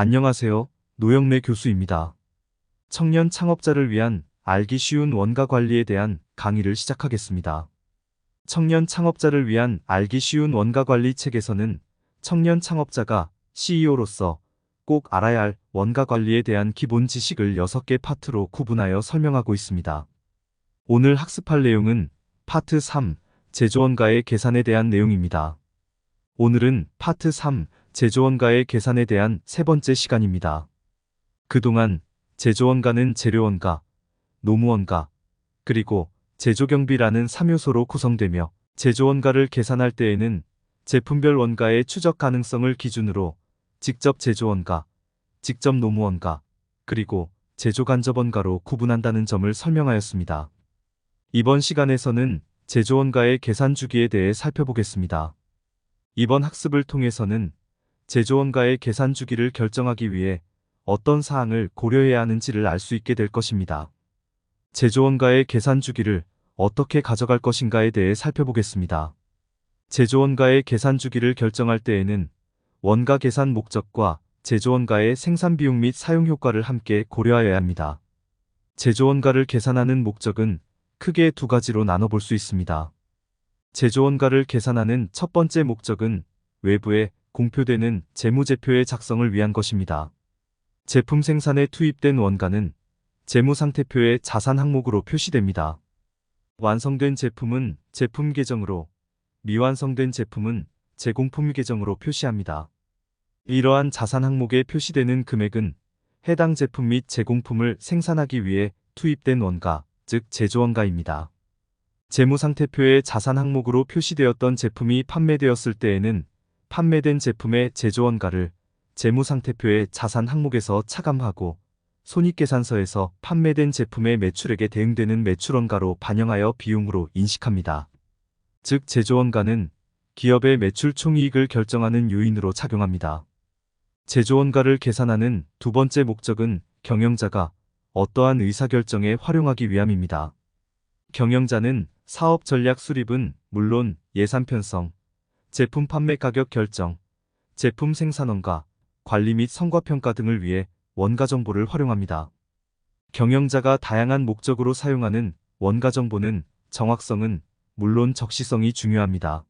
안녕하세요. 노영래 교수입니다. 청년 창업자를 위한 알기 쉬운 원가 관리에 대한 강의를 시작하겠습니다. 청년 창업자를 위한 알기 쉬운 원가 관리 책에서는 청년 창업자가 CEO로서 꼭 알아야 할 원가 관리에 대한 기본 지식을 6개 파트로 구분하여 설명하고 있습니다. 오늘 학습할 내용은 파트 3 제조원가의 계산에 대한 내용입니다. 오늘은 파트 3 제조원가의 계산에 대한 세 번째 시간입니다. 그동안 제조원가는 재료원가, 노무원가, 그리고 제조경비라는 3요소로 구성되며 제조원가를 계산할 때에는 제품별 원가의 추적 가능성을 기준으로 직접 제조원가, 직접 노무원가, 그리고 제조간접원가로 구분한다는 점을 설명하였습니다. 이번 시간에서는 제조원가의 계산 주기에 대해 살펴보겠습니다. 이번 학습을 통해서는 제조원가의 계산 주기를 결정하기 위해 어떤 사항을 고려해야 하는지를 알 수 있게 될 것입니다. 제조원가의 계산 주기를 어떻게 가져갈 것인가에 대해 살펴보겠습니다. 제조원가의 계산 주기를 결정할 때에는 원가 계산 목적과 제조원가의 생산 비용 및 사용 효과를 함께 고려하여야 합니다. 제조원가를 계산하는 목적은 크게 두 가지로 나눠볼 수 있습니다. 제조원가를 계산하는 첫 번째 목적은 외부에 공표되는 재무제표의 작성을 위한 것입니다. 제품 생산에 투입된 원가는 재무상태표의 자산 항목으로 표시됩니다. 완성된 제품은 제품 계정으로, 미완성된 제품은 제공품 계정으로 표시합니다. 이러한 자산 항목에 표시되는 금액은 해당 제품 및 제공품을 생산하기 위해 투입된 원가, 즉 제조원가입니다. 재무상태표의 자산 항목으로 표시되었던 제품이 판매되었을 때에는 판매된 제품의 제조원가를 재무상태표의 자산 항목에서 차감하고 손익계산서에서 판매된 제품의 매출액에 대응되는 매출원가로 반영하여 비용으로 인식합니다. 즉 제조원가는 기업의 매출 총이익을 결정하는 요인으로 작용합니다. 제조원가를 계산하는 두 번째 목적은 경영자가 어떠한 의사결정에 활용하기 위함입니다. 경영자는 사업 전략 수립은 물론 예산 편성, 제품 판매 가격 결정, 제품 생산원가, 관리 및 성과평가 등을 위해 원가 정보를 활용합니다. 경영자가 다양한 목적으로 사용하는 원가 정보는 정확성은 물론 적시성이 중요합니다.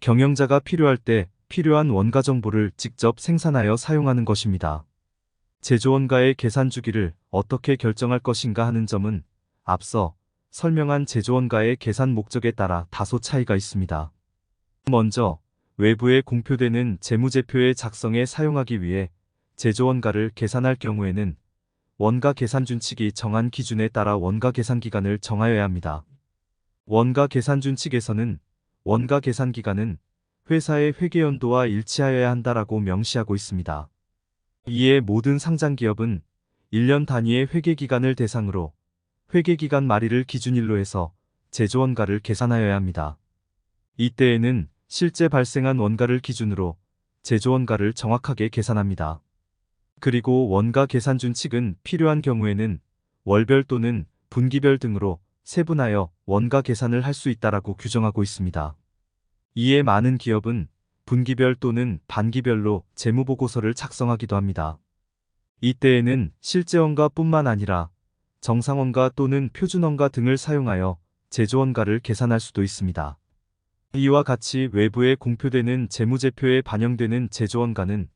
경영자가 필요할 때 필요한 원가 정보를 직접 생산하여 사용하는 것입니다. 제조원가의 계산 주기를 어떻게 결정할 것인가 하는 점은 앞서 설명한 제조원가의 계산 목적에 따라 다소 차이가 있습니다. 먼저 외부에 공표되는 재무제표의 작성에 사용하기 위해 제조원가를 계산할 경우에는 원가 계산 준칙이 정한 기준에 따라 원가 계산 기간을 정하여야 합니다. 원가 계산 준칙에서는 원가 계산 기간은 회사의 회계연도와 일치하여야 한다라고 명시하고 있습니다. 이에 모든 상장기업은 1년 단위의 회계기간을 대상으로 회계기간 말일을 기준일로 해서 제조원가를 계산하여야 합니다. 이때에는 실제 발생한 원가를 기준으로 제조원가를 정확하게 계산합니다. 그리고 원가 계산 준칙은 필요한 경우에는 월별 또는 분기별 등으로 세분하여 원가 계산을 할 수 있다라고 규정하고 있습니다. 이에 많은 기업은 분기별 또는 반기별로 재무보고서를 작성하기도 합니다. 이때에는 실제 원가뿐만 아니라 정상 원가 또는 표준 원가 등을 사용하여 제조 원가를 계산할 수도 있습니다. 이와 같이 외부에 공표되는 재무제표에 반영되는 제조원가는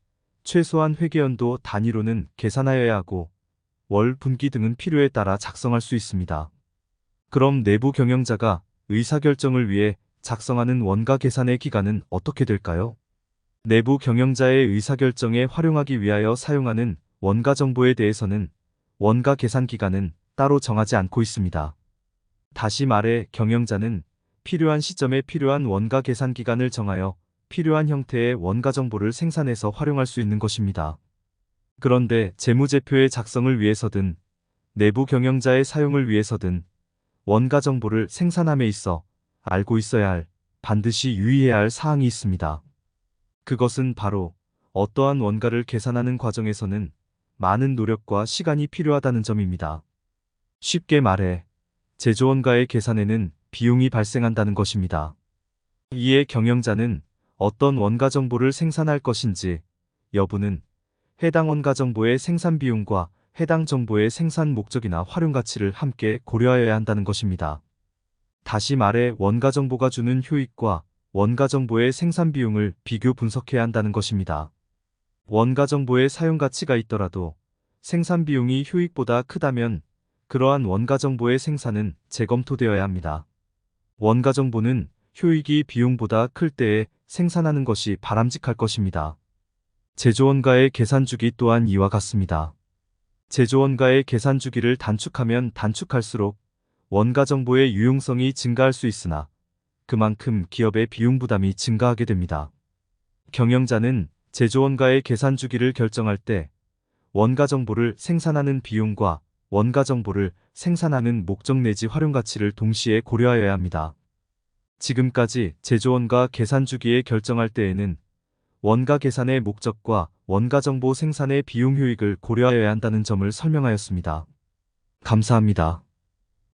최소한 회계연도 단위로는 계산하여야 하고 월, 분기 등은 필요에 따라 작성할 수 있습니다. 그럼 내부 경영자가 의사결정을 위해 작성하는 원가 계산의 기간은 어떻게 될까요? 내부 경영자의 의사결정에 활용하기 위하여 사용하는 원가 정보에 대해서는 원가 계산 기간은 따로 정하지 않고 있습니다. 다시 말해 경영자는 필요한 시점에 필요한 원가 계산 기간을 정하여 필요한 형태의 원가 정보를 생산해서 활용할 수 있는 것입니다. 그런데 재무제표의 작성을 위해서든 내부 경영자의 사용을 위해서든 원가 정보를 생산함에 있어 알고 있어야 할 반드시 유의해야 할 사항이 있습니다. 그것은 바로 어떠한 원가를 계산하는 과정에서는 많은 노력과 시간이 필요하다는 점입니다. 쉽게 말해 제조원가의 계산에는 비용이 발생한다는 것입니다. 이에 경영자는 어떤 원가 정보를 생산할 것인지 여부는 해당 원가 정보의 생산 비용과 해당 정보의 생산 목적이나 활용 가치를 함께 고려하여야 한다는 것입니다. 다시 말해 원가 정보가 주는 효익과 원가 정보의 생산 비용을 비교 분석해야 한다는 것입니다. 원가 정보의 사용 가치가 있더라도 생산 비용이 효익보다 크다면 그러한 원가 정보의 생산은 재검토되어야 합니다. 원가 정보는 효익이 비용보다 클 때에 생산하는 것이 바람직할 것입니다. 제조원가의 계산 주기 또한 이와 같습니다. 제조원가의 계산 주기를 단축하면 단축할수록 원가 정보의 유용성이 증가할 수 있으나 그만큼 기업의 비용 부담이 증가하게 됩니다. 경영자는 제조원가의 계산 주기를 결정할 때 원가 정보를 생산하는 비용과 원가 정보를 생산하는 목적 내지 활용 가치를 동시에 고려하여야 합니다. 지금까지 제조원가 계산 주기에 결정할 때에는 원가 계산의 목적과 원가 정보 생산의 비용 효익을 고려하여야 한다는 점을 설명하였습니다. 감사합니다.